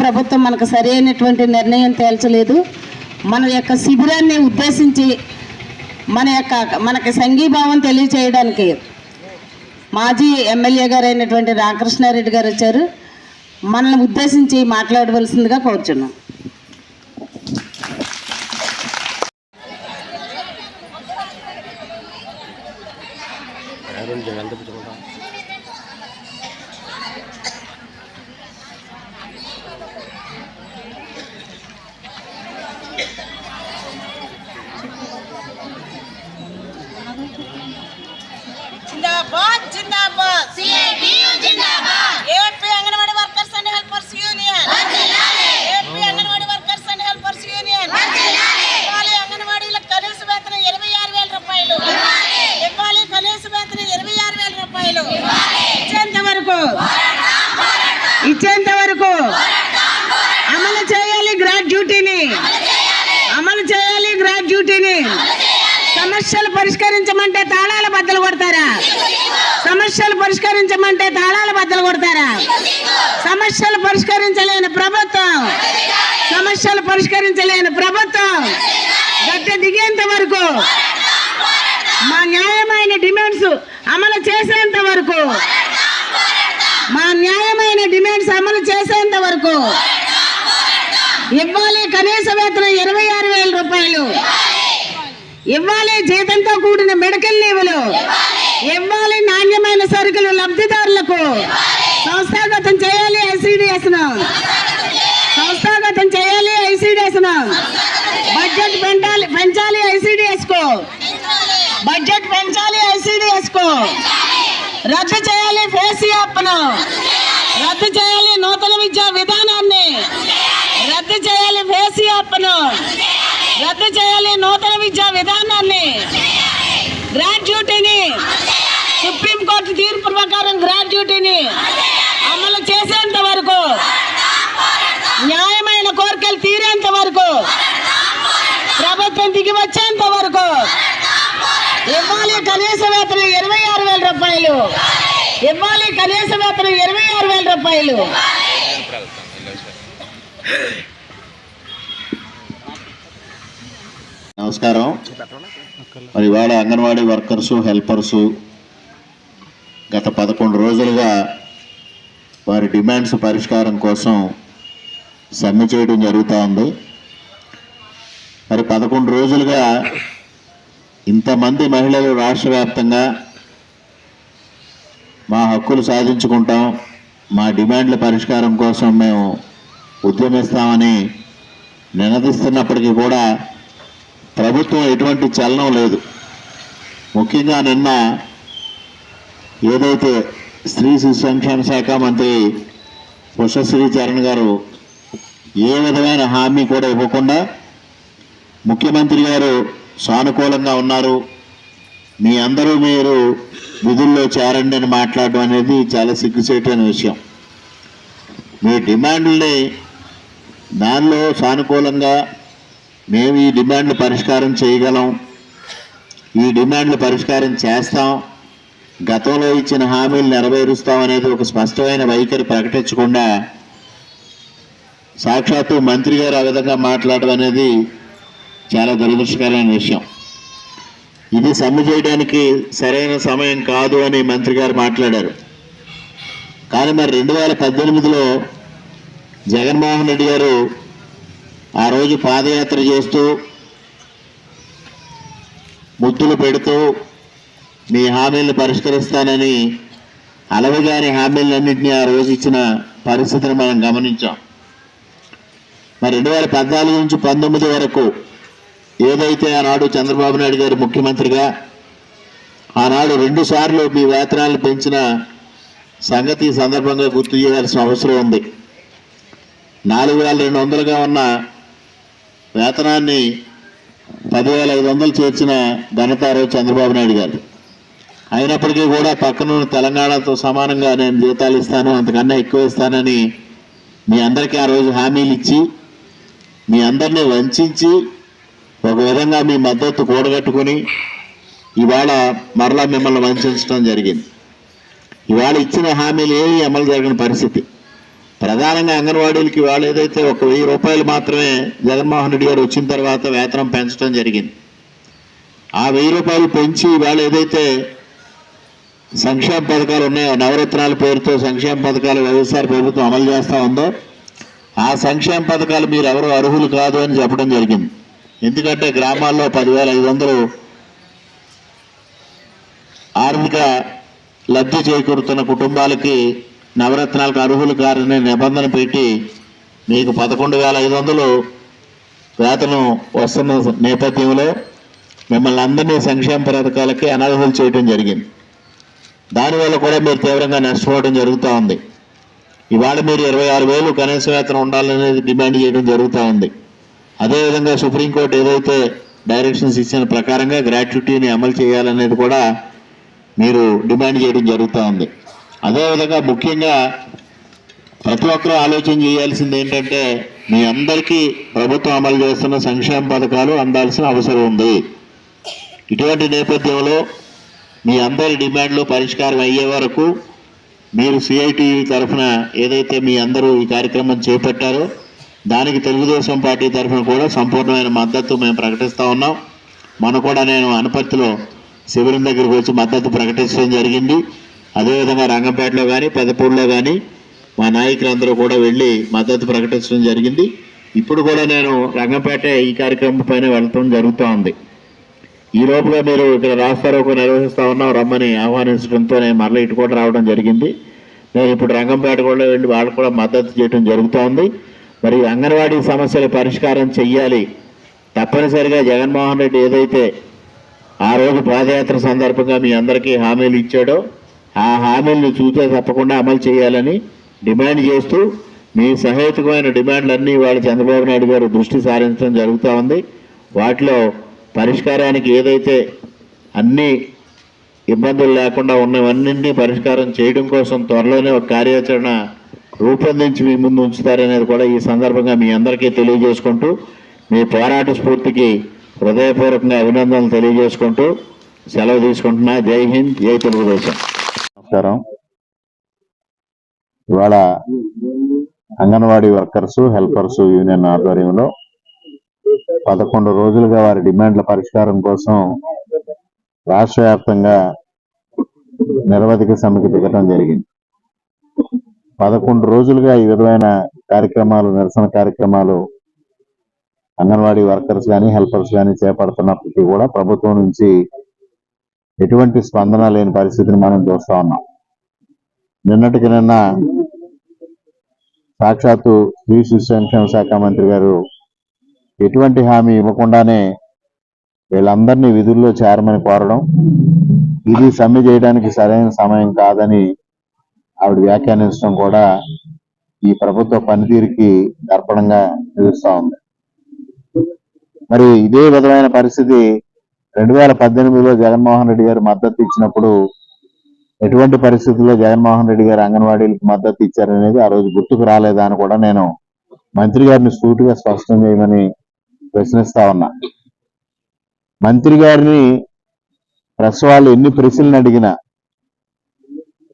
ప్రభుత్వం మనకు సరైనటువంటి నిర్ణయం తేల్చలేదు. మన యొక్క శిబిరాన్ని ఉద్దేశించి మన యొక్క మనకి సంఘీభావం తెలియచేయడానికి మాజీ ఎమ్మెల్యే గారు అయినటువంటి రామకృష్ణారెడ్డి గారు వచ్చారు. మనల్ని ఉద్దేశించి మాట్లాడవలసిందిగా కోరుచున్నాం జిందాబాద్ జిందాబాద్ CITU Zindabad AP anganwadi workers and helpers union AP anganwadi workers and helpers union ఇవ్వాలి అంగన్వాడీలకు కనీస వేతనం ఇరవై ఆరు వేల రూపాయలు ఇవ్వాలి కనీస వేతనం ఇరవై ఆరు వేల రూపాయలు ఇచ్చేంత వరకు ఇచ్చేంత వరకు అమలు చేయాలి గ్రాడ్యుటీని అమలు డ్యూటీని సమస్యలు పరిష్కరించమంటే తాళాల బద్దలు కొడతారా? సమస్యలు పరిష్కరించమంటే తాళాల బద్దలు కొడతారా? సమస్యలు పరిష్కరించలేని ప్రభుత్వం సమస్యలు పరిష్కరించలేని ప్రభుత్వం గట్టె దిగేంత వరకు మా న్యాయమైన డిమాండ్స్ అమలు చేసేంత వరకు మా న్యాయమైన డిమాండ్స్ అమలు చేసేంత వరకు ఇవ్వాలి కనీస వేతనం ఇరవై ఆరు వేల రూపాయలు. ఇవ్వాలి జీతంతో కూడిన మెడికల్ లీవులు ఇవ్వాలి నాణ్యమైన సరుకులు లబ్ధిదారులకు. సంస్థాగతం చేయాలి ఐసీడిఎస్ను. సంస్థాగతం చేయాలి ఐసీడిఎస్ను. బడ్జెట్ పెంచాలి పెంచాలి ఐసీడిఎస్కు. బడ్జెట్ పెంచాలి ఐసీడిఎస్కు. రద్దు చేయాలి ఫేస్ యాప్ను. రద్దు చేయాలి నూతన విద్యా విధానాన్ని. రద్దు చేయాలి ఫేస్ యాప్ను. రద్దు చేయాలి నూతన విద్యా విధానాన్ని గ్రాడ్యుటీని సుప్రీంకోర్టు తీర్పు ప్రకారం గ్రాడ్యుటీని అమలు చేసేంత వరకు న్యాయమైన కోరికలు తీరేంత వరకు ప్రభుత్వం దిగి వచ్చేంత వరకు ఇవ్వాలి కనీస వేతనం ఇరవై ఆరు వేల రూపాయలు. ఇవ్వాలి కనీస వేతనం ఇరవై ఆరు వేల రూపాయలు. నమస్కారం. మరి ఇవాళ అంగన్వాడీ వర్కర్సు హెల్పర్సు గత పదకొండు రోజులుగా వారి డిమాండ్స్ పరిష్కారం కోసం సమ్మె చేయడం జరుగుతూ ఉంది. మరి పదకొండు రోజులుగా ఇంతమంది మహిళలు రాష్ట్ర వ్యాప్తంగా మా హక్కులు సాధించుకుంటాం మా డిమాండ్ల పరిష్కారం కోసం మేము ఉద్యమిస్తామని నినదిస్తున్నప్పటికీ కూడా ప్రభుత్వం ఎటువంటి చలనం లేదు. ముఖ్యంగా నిన్న ఏదైతే స్త్రీ శిశు సంక్షేమ శాఖ మంత్రి పుష్పశ్రీ చరణ్ గారు ఏ విధమైన హామీ కూడా ఇవ్వకుండా ముఖ్యమంత్రి గారు సానుకూలంగా ఉన్నారు. మీ అందరూ మీరు విధుల్లో చేరండి అని మాట్లాడడం అనేది చాలా సిగ్గుచేటైన విషయం. మీ డిమాండ్ని దానిలో సానుకూలంగా మేము ఈ డిమాండ్లు పరిష్కారం చేయగలం. ఈ డిమాండ్లు పరిష్కారం చేస్తాం. గతంలో ఇచ్చిన హామీలు నెరవేరుస్తాం అనేది ఒక స్పష్టమైన వైఖరి ప్రకటించకుండా సాక్షాత్తు మంత్రి గారు ఆ విధంగా మాట్లాడడం అనేది చాలా దురదృష్టకరమైన విషయం. ఇది సమ్మె చేయడానికి సరైన సమయం కాదు అని మంత్రి గారు మాట్లాడారు. కానీ మరి రెండు వేల పద్దెనిమిదిలో జగన్మోహన్ రెడ్డి గారు ఆ రోజు పాదయాత్ర చేస్తూ ముద్దులు పెడుతూ మీ హామీలను పరిష్కరిస్తానని అలవిగాని హామీలన్నింటినీ ఆ రోజు ఇచ్చిన పరిస్థితిని మనం గమనించాం. మరి రెండు వేల పద్నాలుగు నుంచి పంతొమ్మిది వరకు ఏదైతే ఆనాడు చంద్రబాబు నాయుడు గారు ముఖ్యమంత్రిగా ఆనాడు రెండు సార్లు మీ వేతనాలు పెంచిన సంగతి సందర్భంగా గుర్తు చేయాల్సిన అవసరం ఉంది. నాలుగు వేల రెండు వందలుగా ఉన్న వేతనాన్ని పదివేల ఐదు వందలు చేర్చిన ఘనత రోజు చంద్రబాబు నాయుడు గారు. అయినప్పటికీ కూడా పక్కన తెలంగాణతో సమానంగా నేను జీతాలు ఇస్తాను అంతకన్నా ఎక్కువ ఇస్తానని మీ అందరికీ ఆ రోజు హామీలు ఇచ్చి మీ అందరినీ వంచి ఒక విధంగా మీ మద్దతు కూడగట్టుకుని ఇవాళ మరలా మిమ్మల్ని వంచడం జరిగింది. ఇవాళ ఇచ్చిన హామీలు ఏవి అమలు జరగని పరిస్థితి. ప్రధానంగా అంగన్వాడీలకి వాళ్ళు ఏదైతే ఒక వెయ్యి రూపాయలు మాత్రమే జగన్మోహన్ రెడ్డి గారు వచ్చిన తర్వాత వేతనం పెంచడం జరిగింది. ఆ వెయ్యి రూపాయలు పెంచి వాళ్ళు ఏదైతే సంక్షేమ పథకాలు ఉన్నాయో నవరత్నాల పేరుతో సంక్షేమ పథకాలు వైఎస్ఆర్ ప్రభుత్వం అమలు చేస్తూ ఉందో ఆ సంక్షేమ పథకాలు మీరు ఎవరు అర్హులు కాదు అని చెప్పడం జరిగింది. ఎందుకంటే గ్రామాల్లో పదివేల ఐదు వందలు ఆర్థిక లబ్ధి చేకూరుతున్న కుటుంబాలకి నవరత్నాలకు అర్హులు కారని నిబంధన పెట్టి మీకు పదకొండు వేల ఐదు వందలు వేతనం వస్తున్న నేపథ్యంలో మిమ్మల్ని అందరినీ సంక్షేమ పథకాలకి అనర్హులు చేయడం జరిగింది. దానివల్ల కూడా మీరు తీవ్రంగా నష్టపోవడం జరుగుతూ ఉంది. ఇవాళ మీరు ఇరవై ఆరు వేలు కనీస వేతనం ఉండాలనేది డిమాండ్ చేయడం జరుగుతూ ఉంది. అదేవిధంగా సుప్రీంకోర్టు ఏదైతే డైరెక్షన్స్ ఇచ్చిన ప్రకారంగా గ్రాట్యుటీని అమలు చేయాలనేది కూడా మీరు డిమాండ్ చేయడం జరుగుతూ ఉంది. అదేవిధంగా ముఖ్యంగా ప్రతి ఒక్కరూ ఆలోచన చేయాల్సింది ఏంటంటే మీ అందరికీ ప్రభుత్వం అమలు చేస్తున్న సంక్షేమ పథకాలు అందాల్సిన అవసరం ఉంది. ఇటువంటి నేపథ్యంలో మీ అందరి డిమాండ్లు పరిష్కారం అయ్యే వరకు మీరు సిఐటి తరఫున ఏదైతే మీ అందరూ ఈ కార్యక్రమం చేపట్టారో దానికి తెలుగుదేశం పార్టీ తరఫున కూడా సంపూర్ణమైన మద్దతు మేము ప్రకటిస్తూ ఉన్నాం. మన కూడా నేను అనపర్తిలో శిబిరం దగ్గరికి వచ్చి మద్దతు ప్రకటించడం జరిగింది. అదేవిధంగా రంగంపేటలో కానీ పెద్దపూడిలో కానీ మా నాయకులందరూ కూడా వెళ్ళి మద్దతు ప్రకటించడం జరిగింది. ఇప్పుడు కూడా నేను రంగంపేట ఈ కార్యక్రమం పైన వెళ్ళటం జరుగుతూ ఉంది. ఈ లోపుగా మీరు ఇక్కడ రాస్తారోకు నిర్వహిస్తా ఉన్నాం రమ్మని ఆహ్వానించడంతో నేను మరలా ఇటు కూడా రావడం జరిగింది. నేను ఇప్పుడు రంగంపేట కూడా వెళ్ళి వాళ్ళకు కూడా మద్దతు చేయడం జరుగుతూ ఉంది. మరి అంగన్వాడీ సమస్యల పరిష్కారం చెయ్యాలి. తప్పనిసరిగా జగన్మోహన్ రెడ్డి ఏదైతే ఆ రోజు పాదయాత్ర సందర్భంగా మీ అందరికీ హామీలు ఇచ్చాడో ఆ హామీలను చూసే తప్పకుండా అమలు చేయాలని డిమాండ్ చేస్తూ మీ సహేతుకమైన డిమాండ్లన్నీ వాళ్ళు చంద్రబాబు నాయుడు గారు దృష్టి సారించడం జరుగుతూ ఉంది. వాటిలో పరిష్కారానికి ఏదైతే అన్ని ఇబ్బందులు లేకుండా ఉన్నవన్నింటినీ పరిష్కారం చేయడం కోసం త్వరలోనే ఒక కార్యాచరణ రూపొందించి మీ ముందు ఉంచుతారనేది కూడా ఈ సందర్భంగా మీ అందరికీ తెలియజేసుకుంటూ మీ పోరాట స్ఫూర్తికి హృదయపూర్వకంగా అభినందనలు తెలియజేసుకుంటూ సెలవు తీసుకుంటున్నా. జై హింద్ జై తెలుగుదేశం. నమస్కారం. ఇవాళ అంగన్వాడీ వర్కర్స్ హెల్పర్స్ యూనియన్ ఆధ్వర్యంలో పదకొండు రోజులుగా వారి డిమాండ్ల పరిష్కారం కోసం రాష్ట్ర వ్యాప్తంగా నిరవధిక సమ్మెకి దిగటం జరిగింది. పదకొండు రోజులుగా ఈ విధమైన కార్యక్రమాలు నిరసన కార్యక్రమాలు అంగన్వాడీ వర్కర్స్ కానీ హెల్పర్స్ కానీ చేపడుతున్నప్పటికీ కూడా ప్రభుత్వం నుంచి ఎటువంటి స్పందన లేని పరిస్థితిని మనం చూస్తా ఉన్నాం. నిన్నటికి నిన్న సాక్షాత్తు స్త్రీ శిశు సంక్షేమ శాఖ మంత్రి గారు ఎటువంటి హామీ ఇవ్వకుండానే వీళ్ళందరినీ విధుల్లో చేరమని కోరడం ఇది సమ్మె చేయడానికి సరైన సమయం కాదని ఆవిడ వ్యాఖ్యానించడం కూడా ఈ ప్రభుత్వ పనితీరుకి దర్పణంగా నిలుస్తూ ఉంది. మరి ఇదే విధమైన పరిస్థితి రెండు వేల పద్దెనిమిదిలో జగన్మోహన్ రెడ్డి గారు మద్దతు ఇచ్చినప్పుడు ఎటువంటి పరిస్థితుల్లో జగన్మోహన్ రెడ్డి గారు అంగన్వాడీలకు మద్దతు ఇచ్చారనేది ఆ రోజు గుర్తుకు రాలేదా అని కూడా నేను మంత్రి గారిని సూటిగా స్పష్టం చేయమని ప్రశ్నిస్తా ఉన్నా. మంత్రి గారిని ప్రెస్ వాళ్ళు ఎన్ని ప్రశ్నలు అడిగినా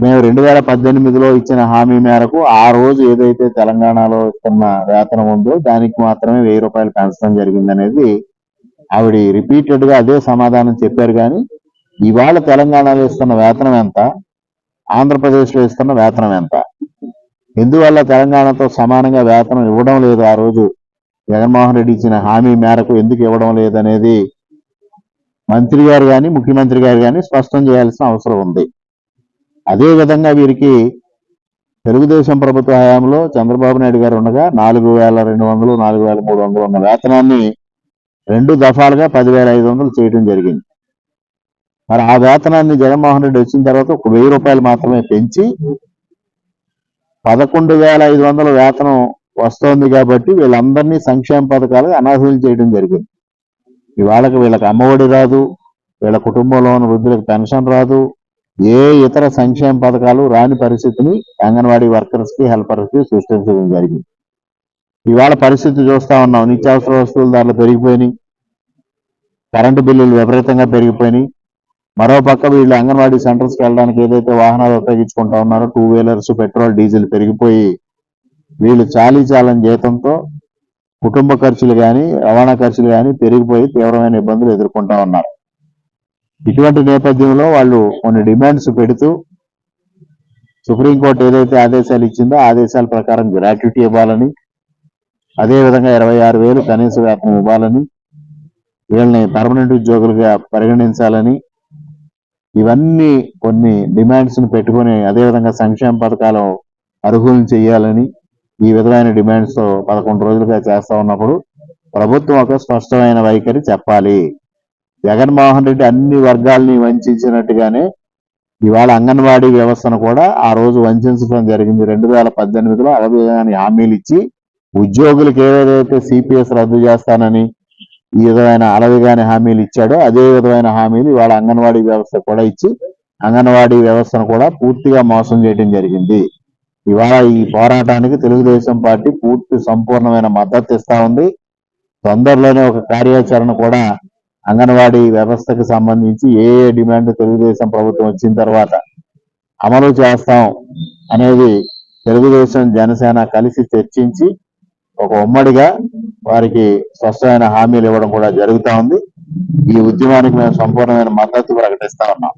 మేము రెండు వేల పద్దెనిమిదిలో ఇచ్చిన హామీ మేరకు ఆ రోజు ఏదైతే తెలంగాణలో ఇస్తున్న వేతనం ఉందో దానికి మాత్రమే వెయ్యి రూపాయలు పెంచడం జరిగిందనేది ఆవిడ రిపీటెడ్గా అదే సమాధానం చెప్పారు కానీ ఇవాళ తెలంగాణలో ఇస్తున్న వేతనం ఎంత? ఆంధ్రప్రదేశ్లో ఇస్తున్న వేతనం ఎంత? ఎందువల్ల తెలంగాణతో సమానంగా వేతనం ఇవ్వడం లేదు ఆ రోజు? జగన్మోహన్ రెడ్డి ఇచ్చిన హామీ మేరకు ఎందుకు ఇవ్వడం లేదనేది మంత్రి గారు కానీ ముఖ్యమంత్రి గారు కానీ స్పష్టం చేయాల్సిన అవసరం ఉంది. అదే విధంగా వీరికి తెలుగుదేశం ప్రభుత్వ హయాంలో చంద్రబాబు నాయుడు గారు ఉండగా నాలుగు వేల రెండు వందలు నాలుగు వేల మూడు వందలు ఉన్న వేతనాన్ని రెండు దఫాలుగా పదివేల ఐదు వందలు చేయడం జరిగింది. మరి ఆ వేతనాన్ని జగన్మోహన్ రెడ్డి వచ్చిన తర్వాత ఒక వెయ్యి రూపాయలు మాత్రమే పెంచి పదకొండు వేల ఐదు వందల వేతనం వస్తోంది కాబట్టి వీళ్ళందరినీ సంక్షేమ పథకాలు అనర్హులు చేయడం జరిగింది. ఇవాళకి వీళ్ళకి అమ్మఒడి రాదు వీళ్ళ కుటుంబంలో ఉన్న వృద్ధులకు పెన్షన్ రాదు ఏ ఇతర సంక్షేమ పథకాలు రాని పరిస్థితిని అంగన్వాడీ వర్కర్స్కి సృష్టించడం జరిగింది. ఇవాళ పరిస్థితి చూస్తూ ఉన్నాం. నిత్యావసర వస్తువుల ధరలు పెరిగిపోయినాయి. కరెంటు బిల్లులు విపరీతంగా పెరిగిపోయినాయి. మరోపక్క వీళ్ళు అంగన్వాడీ సెంటర్స్కి వెళ్ళడానికి ఏదైతే వాహనాలు ఉపయోగించుకుంటా ఉన్నారో టూ వీలర్స్ పెట్రోల్ డీజిల్ పెరిగిపోయి వీళ్ళు చాలీ చాలని జీతంతో కుటుంబ ఖర్చులు కానీ రవాణా ఖర్చులు కానీ పెరిగిపోయి తీవ్రమైన ఇబ్బందులు ఎదుర్కొంటా ఉన్నారు. ఇటువంటి నేపథ్యంలో వాళ్ళు కొన్ని డిమాండ్స్ పెడుతూ సుప్రీంకోర్టు ఏదైతే ఆదేశాలు ఇచ్చిందో ఆదేశాల ప్రకారం గ్రాట్యుటీ ఇవ్వాలని అదేవిధంగా ఇరవై ఆరు వేలు కనీస వేతనం ఇవ్వాలని వీళ్ళని పర్మనెంట్ ఉద్యోగులుగా పరిగణించాలని ఇవన్నీ కొన్ని డిమాండ్స్ను పెట్టుకొని అదేవిధంగా సంక్షేమ పథకాలు అర్హులను చేయాలని ఈ విధమైన డిమాండ్స్తో పదకొండు రోజులుగా చేస్తూ ఉన్నప్పుడు ప్రభుత్వం ఒక స్పష్టమైన వైఖరి చెప్పాలి. జగన్మోహన్ రెడ్డి అన్ని వర్గాల్ని వంచినట్టుగానే ఇవాళ అంగన్వాడీ వ్యవస్థను కూడా ఆ రోజు వంచడం జరిగింది. రెండు వేల పద్దెనిమిదిలో అవగాహన హామీలు ఇచ్చి ఉద్యోగులకు ఏదైతే సిపిఎస్ రద్దు చేస్తానని ఈ విధమైన అలవిగాని హామీలు ఇచ్చాడో అదే విధమైన హామీలు ఇవాళ అంగన్వాడీ వ్యవస్థ కూడా ఇచ్చి అంగన్వాడీ వ్యవస్థను కూడా పూర్తిగా మోసం చేయడం జరిగింది. ఇవాళ ఈ పోరాటానికి తెలుగుదేశం పార్టీ పూర్తి సంపూర్ణమైన మద్దతు ఇస్తా ఉంది. తొందరలోనే ఒక కార్యాచరణ కూడా అంగన్వాడీ వ్యవస్థకు సంబంధించి ఏ ఏ డిమాండ్ తెలుగుదేశం ప్రభుత్వం వచ్చిన తర్వాత అమలు చేస్తాం అనేది తెలుగుదేశం జనసేన కలిసి చర్చించి ఒక ఉమ్మడిగా వారికి స్పష్టమైన హామీలు ఇవ్వడం కూడా జరుగుతా ఉంది. ఈ ఉద్యమానికి మేము సంపూర్ణమైన మద్దతు ప్రకటిస్తా ఉన్నాం.